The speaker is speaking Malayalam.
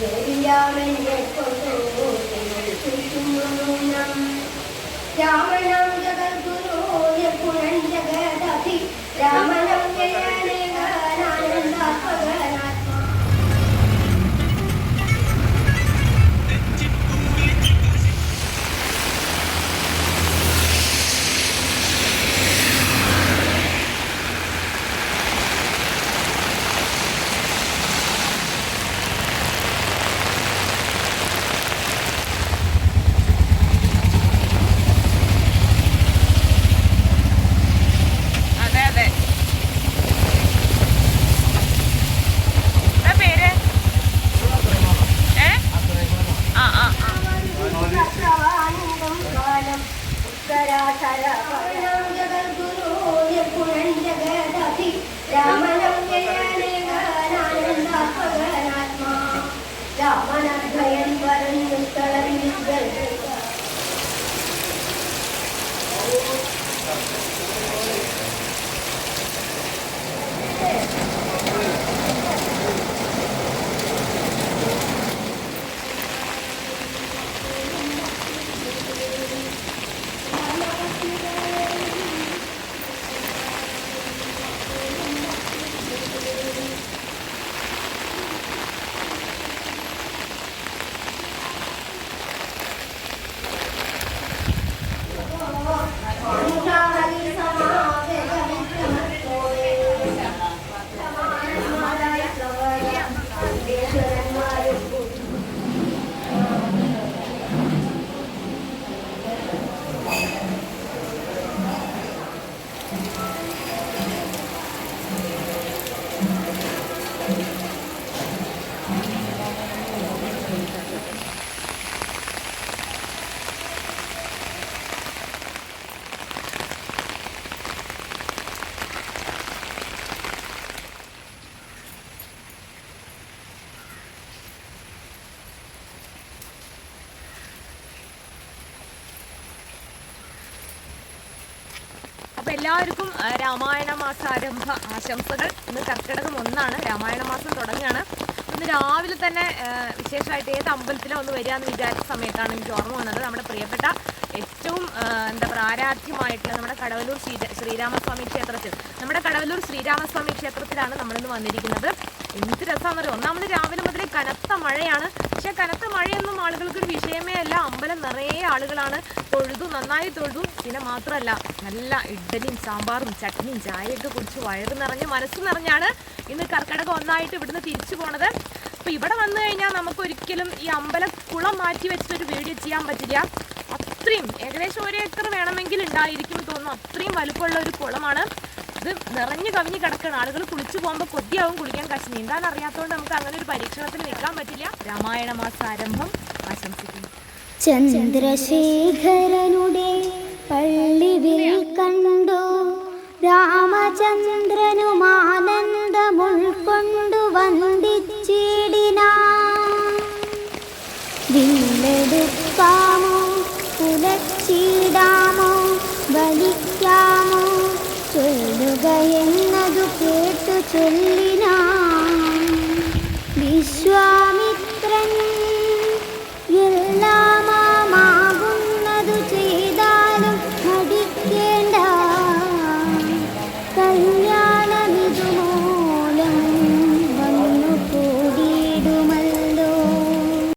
ദേവിയാമെന്നെ കൊണ്ടു രാമനം ജയാനന്ദാത്മകനാത്മാ രാമനദ്വയൻ എല്ലാവർക്കും രാമായണ മാസാരംഭ ആശംസകൾ. ഇന്ന് കർക്കിടകം ഒന്നാണ് രാമായണ മാസം തുടങ്ങുകയാണ്. ഇന്ന് രാവിലെ തന്നെ വിശേഷമായിട്ട് ഏത് അമ്പലത്തിലോ ഒന്ന് വരിക എന്ന് വിചാരിച്ച സമയത്താണ് എനിക്ക് ഓർമ്മ വന്നത്. നമ്മുടെ പ്രിയപ്പെട്ട ഏറ്റവും എന്താ പറയുക ആരാധ്യമായിട്ടുള്ള നമ്മുടെ കടവലൂർ ശ്രീ ശ്രീരാമസ്വാമി ക്ഷേത്രത്തിൽ നമ്മുടെ കടവലൂർ ശ്രീരാമസ്വാമി ക്ഷേത്രത്തിലാണ് നമ്മളിന്ന് വന്നിരിക്കുന്നത്. എന്ത് രസമാണെന്നറിയോ ഒന്നാമത് രാവിലെ മുതലേ കനത്ത മഴയാണ്. പക്ഷെ കനത്ത മഴയൊന്നും ആളുകൾക്ക് ഒരു വിഷയമേ അല്ല. അമ്പലം നിറയെ ആളുകളാണ്. തൊഴുതു നന്നായി തൊഴുതു. പിന്നെ മാത്രമല്ല നല്ല ഇഡ്ഡലിയും സാമ്പാറും ചട്നിയും ചായയൊക്കെ കുടിച്ച് വയറ് നിറഞ്ഞ് മനസ്സ് നിറഞ്ഞാണ് ഇന്ന് കർക്കിടകം ഒന്നായിട്ട് ഇവിടുന്ന് തിരിച്ചു പോണത്. അപ്പോൾ ഇവിടെ വന്നു കഴിഞ്ഞാൽ നമുക്ക് ഒരിക്കലും ഈ അമ്പലക്കുളം മാറ്റി വെച്ചിട്ടൊരു വീഡിയോ ചെയ്യാൻ പറ്റില്ല. അത്രയും ഏകദേശം ഒരു ഏക്കർ വേണമെങ്കിൽ ഉണ്ടായിരിക്കും അത്രയും വലുപ്പമുള്ള ഒരു കുളമാണ്. ഇത് നിറഞ്ഞു കവിഞ്ഞ് കിടക്കണം ആളുകൾ കുളിച്ചു പോകുമ്പോൾ കൊതിയാവും കുളിക്കാൻ കശി നീന്താൻ അറിയാത്തതുകൊണ്ട് നമുക്ക് അങ്ങനെ ഒരു പരീക്ഷണത്തിന് നിൽക്കാൻ പറ്റില്ല. രാമായണ മാസാരംഭം ആശംസിക്കുന്നു. ചന്ദ്രശേഖരനുടെ പള്ളിവിൽ കണ്ടോ രാമചന്ദ്രനും ആനന്ദമുൾക്കൊണ്ടു വന്ദിച്ചിടിനാ. വില്ലെടുക്കാമോ പുലച്ചിടാമോ ചൊല്ലിനാ വിശ്വാ